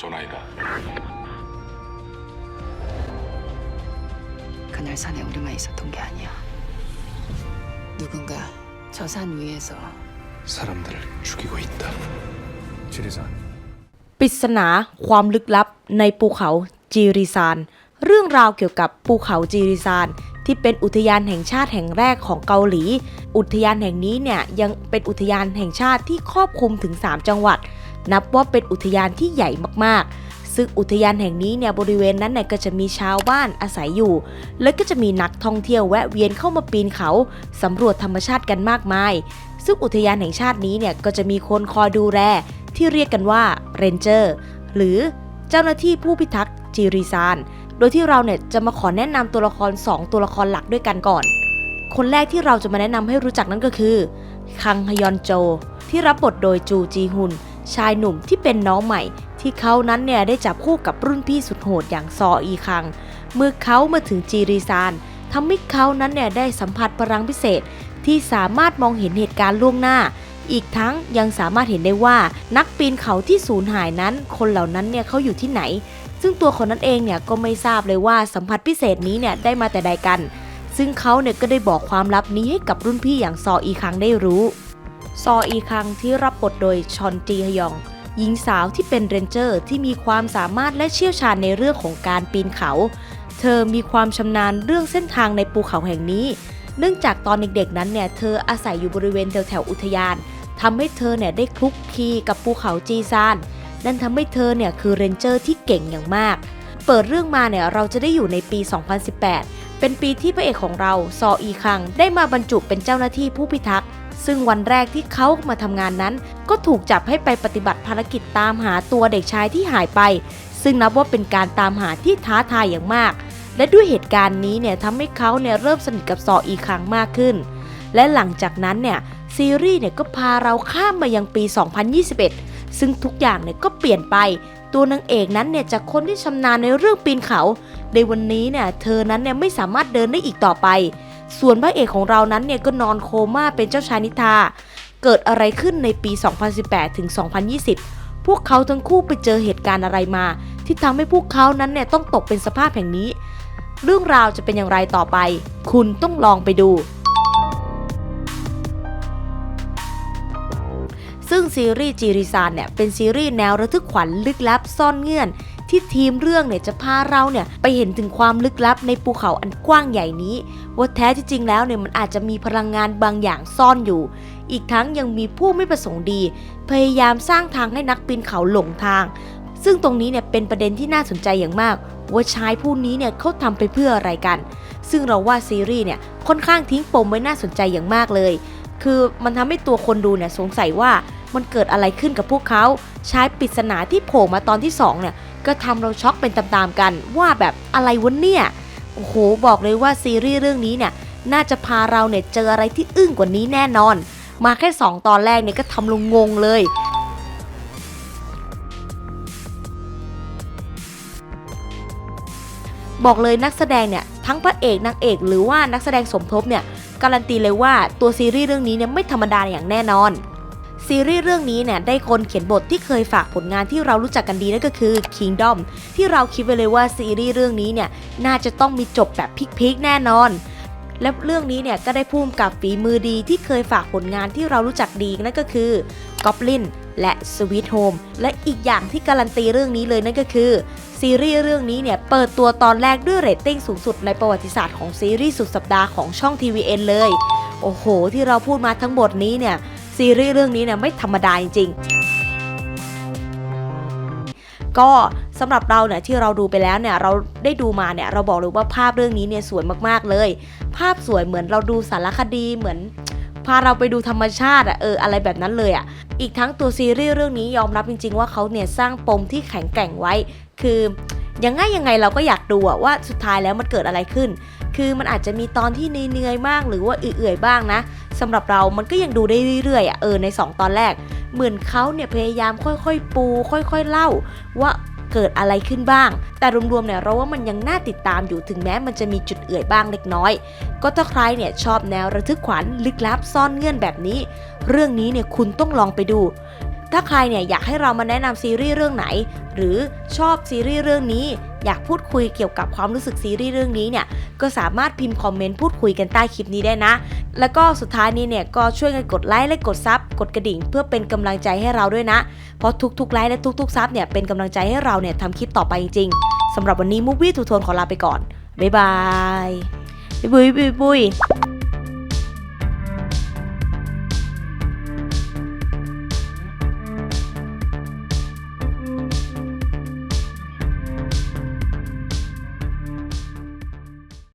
전화이다. 그날 산에 우리만 있었던 게 아니야. 누군가 저 산 위에서 사람들을 죽이고 있다. 지리산 ปริศนาความลึกลับในภูเขาจีริซาน เรื่องราวเกี่ยวกับภูเขาจีริซาน ที่เป็นอุทยานแห่งชาติแห่งแรกของเกาหลี อุทยานแห่งนี้เนี่ยยังเป็นอุทยานแห่งชาติที่ครอบคลุมถึง 3 จังหวัด นับว่าเป็นอุทยานที่ใหญ่มากๆ ซึ่งอุทยานแห่งนี้เนี่ยบริเวณนั้นเนี่ยก็จะมีชาวบ้านอาศัยอยู่ และก็จะมีนักท่องเที่ยวแวะเวียนเข้ามาปีนเขาสำรวจธรรมชาติกันมากมาย ซึ่งอุทยานแห่งชาตินี้เนี่ยก็จะมีคนคอยดูแลที่เรียกกันว่าเรนเจอร์หรือเจ้าหน้าที่ผู้พิทักษ์จีรีซานโดยที่เราเนี่ยจะมาขอแนะนำตัวละคร 2 ตัวละครหลักด้วยกันก่อน คนแรกที่เราจะมาแนะนำให้รู้จักนั่นก็คือ คังฮยอนโจ ที่รับบทโดยจูจีฮุน ชายหนุ่มที่เป็นน้องใหม่ ที่เขานั้นเนี่ยได้จับคู่กับรุ่นพี่สุดโหดอย่างซออีคัง เมื่อเขามาถึงจีรีซานทำให้เขานั้นเนี่ยได้สัมผัสพลังพิเศษ ที่สามารถมองเห็นเหตุการณ์ล่วงหน้า อีกทั้งยังสามารถเห็นได้ว่านักปีนเขาที่สูญหายนั้น คนเหล่านั้นเนี่ยเขาอยู่ที่ไหน ซึ่งตัวคนนั้นเองเนี่ยก็ไม่ทราบเลยว่าสัมผัสพิเศษนี้เนี่ยได้มาแต่ใดกัน ซึ่งเขาเนี่ยก็ได้บอกความลับนี้ให้กับรุ่นพี่อย่างซออีคังได้รู้ ซออีคังที่รับบทโดยชอนจีฮยอง หญิงสาวที่เป็นเรนเจอร์ที่มีความสามารถและเชี่ยวชาญในเรื่องของการปีนเขา เธอมีความชำนาญเรื่องเส้นทางในภูเขาแห่งนี้ เนื่องจากตอนเด็กๆนั้นเนี่ยเธออาศัยอยู่บริเวณแถวๆอุทยานทำให้เธอเนี่ยได้คลุกคลีกับภูเขาจีซาน นั่นทำให้เธอเนี่ยคือเรนเจอร์ที่เก่งอย่างมาก เปิดเรื่องมาเนี่ยเราจะได้อยู่ในปี 2018 เป็นปีที่พระเอกของเราซออีคังได้มาบรรจุเป็นเจ้าหน้าที่ผู้พิทักษ์ ซึ่งวันแรกที่เขามาทำงานนั้น ก็ถูกจับให้ไปปฏิบัติภารกิจตามหาตัวเด็กชายที่หายไป ซึ่งนับว่าเป็นการตามหาที่ท้าทายอย่างมาก และด้วยเหตุการณ์นี้เนี่ยทำให้เขาเนี่ยเริ่มสนิทกับซออีกครั้งมากขึ้น และหลังจากนั้นเนี่ยซีรีส์เนี่ยก็พาเราข้ามมายังปี 2021 ซึ่งทุกอย่างเนี่ยก็เปลี่ยนไป ตัวนางเอกนั้นเนี่ยจากคนที่ชำนาญในเรื่องปีนเขา ในวันนี้เนี่ยเธอนั้นเนี่ยไม่สามารถเดินได้อีกต่อไป ส่วนพระเอกของเรานั้นเนี่ยก็นอนโคม่าเป็นเจ้าชายนิทา เกิดอะไรขึ้นในปี 2018 ถึง 2020 พวกเขาทั้งคู่ไปเจอเหตุการณ์อะไรมา ที่ทำให้พวกเขานั้นเนี่ยต้องตกเป็นสภาพแห่งนี้ เรื่องราวจะเป็นอย่างไรต่อไป คุณต้องลองไปดูซึ่งซีรีส์จีริซานเนี่ยเป็นซีรีส์แนวระทึกขวัญลึกลับซ่อนเงื่อน ที่ทีมเรื่องเนี่ยจะพาเราเนี่ยไปเห็นถึงความลึกลับในภูเขาอันกว้างใหญ่นี้ ว่าแท้ที่จริงแล้วเนี่ยมันอาจจะมีพลังงานบางอย่างซ่อนอยู่ อีกทั้งยังมีผู้ไม่ประสงค์ดี พยายามสร้างทางให้นักปีนเขาหลงทาง ซึ่งตรงนี้เนี่ยเป็นประเด็นที่น่าสนใจอย่างมาก ว่าชายผู้นี้เนี่ยเขาทำไปเพื่ออะไรกัน ซึ่งเราว่าซีรีส์เนี่ยค่อนข้างทิ้งปมไว้น่าสนใจอย่างมากเลย คือมันทำให้ตัวคนดูเนี่ยสงสัยว่ามันเกิดอะไรขึ้นกับพวกเขา ชายปริศนาที่โผล่มาตอนที่สองเนี่ย ก็ทำเราช็อกเป็นตามๆกัน ว่าแบบอะไรวะเนี่ยโอ้โหบอกเลยว่าซีรีส์เรื่องนี้เนี่ยน่าจะพาเราเนี่ยเจออะไรที่อึ้งกว่านี้แน่นอน มาแค่ 2 ตอนแรกเนี่ยก็ทำลงงงเลยบอกเลยนักแสดงเนี่ยทั้งพระเอกนางเอกหรือว่านักแสดงสมทบเนี่ยการันตีเลยว่าตัวซีรีส์เรื่องนี้เนี่ยไม่ธรรมดาอย่างแน่นอน ซีรีส์เรื่องนี้เนี่ยได้คนเขียนบทที่เคยฝากผลงานที่เรารู้จักกันดีนั่นก็คือ Kingdom ที่เราคิดไว้เลยว่าซีรีส์เรื่องนี้เนี่ยน่าจะต้องมีจบแบบพลิกๆแน่นอน และเรื่องนี้เนี่ยก็ได้พุ่มกับฝีมือดีที่เคยฝากผลงานที่เรารู้จักดีนั่นก็คือ Goblin และ Sweet Home และอีกอย่างที่การันตีเรื่องนี้เลยนั่นก็คือซีรีส์เรื่องนี้เนี่ยเปิดตัวตอนแรกด้วยเรตติ้งสูงสุดในประวัติศาสตร์ของซีรีส์สุดสัปดาห์ของช่อง TVN เลย โอ้โห ที่เราพูดมาทั้งหมดนี้เนี่ย ซีรีส์เรื่องนี้เนี่ยไม่ธรรมดาจริงๆก็สำหรับเราเนี่ยที่เราดูไปแล้วเนี่ยเราได้ดูมาเนี่ยเราบอกเลยว่าภาพเรื่องนี้เนี่ยสวยมากๆเลย ภาพสวยเหมือนเราดูสารคดีเหมือนพาเราไปดูธรรมชาติอะเอออะไรแบบนั้นเลยอะอีกทั้งตัวซีรีส์เรื่องนี้ยอมรับจริง ๆ ว่าเขาเนี่ยสร้างปมที่แข็งแกร่งไว้ คือ ยังไงยังไงเราก็อยากดูว่าสุดท้ายแล้วมันเกิดอะไรขึ้น คือมันอาจจะมีตอนที่เหนื่อยๆบ้างหรือว่าเอื่อยๆบ้างนะสำหรับเรามันก็ยังดูได้เรื่อยๆอะเออใน 2 ตอนแรก เหมือนเขาเนี่ยพยายามค่อยๆปู ค่อย ๆเล่า ว่าเกิดอะไรขึ้นบ้าง แต่รวมๆเนี่ยเราว่ามันยังน่าติดตามอยู่ถึงแม้มันจะมีจุดเอื่อยบ้างเล็กน้อย ก็ถ้าใครเนี่ยชอบแนวระทึกขวัญลึกลับซ่อนเงื่อนแบบนี้ เรื่องนี้เนี่ยคุณต้องลองไปดู ถ้าใครเนี่ยอยากให้เรามาแนะนำซีรีส์เรื่องไหน หรือชอบซีรีส์เรื่องนี้ อยากพูดคุยเกี่ยวกับความรู้สึกซีรีส์เรื่องนี้เนี่ยก็สามารถพิมพ์คอมเมนต์พูดคุยกันใต้คลิปนี้ได้นะ แล้วก็สุดท้ายนี้เนี่ยก็ช่วยกันกดไลค์และกดซับกดกระดิ่ง เพื่อเป็นกำลังใจให้เราด้วยนะ เพราะทุกๆไลค์และทุกๆซับเนี่ยเป็นกำลังใจให้เราเนี่ยทำคลิปต่อไปจริงๆสำหรับวันนี้มูฟวี่ทูโทนขอลาไปก่อนบ๊ายบายบุยบุยบุยบุย